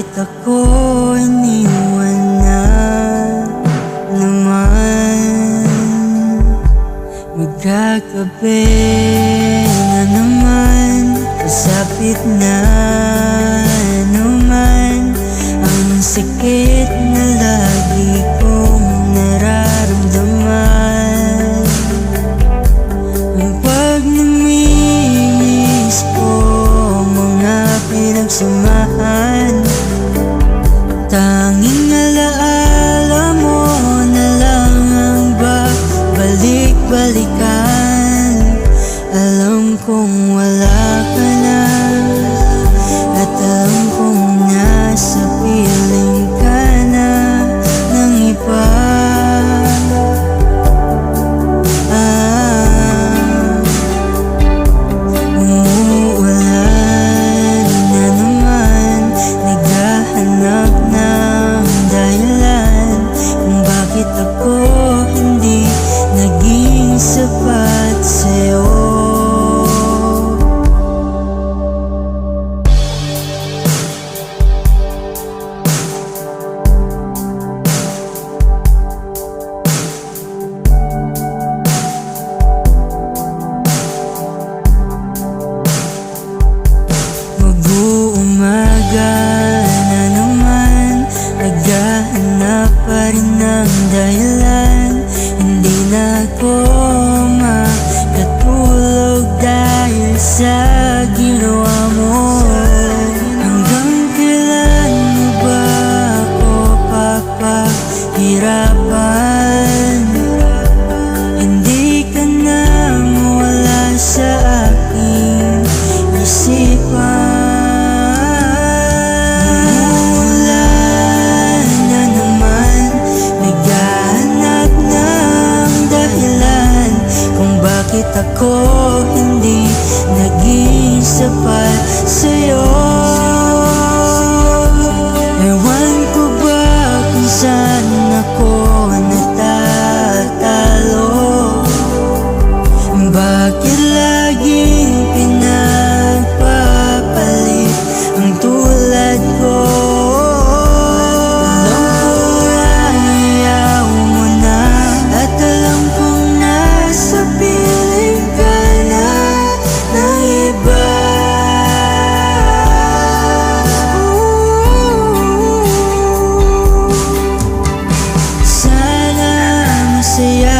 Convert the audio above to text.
bakit ako iniwan na naman. Magkakape na naman. Kasapit na naman. Ang sakit na lagi kong nararamdaman. Ang pag namimiss ko Mga pinagsamahan Tanging alaala mo na lang ang balik-balikan Alam kong wala Mag-uumaga na naman Naghahanap pa rin ng dahilan. Hindi na ako makatulog Dahil sa ginawa mo. Hanggang kailan mo ba ako papahirapan hindi naging sapat sa'yo see ya.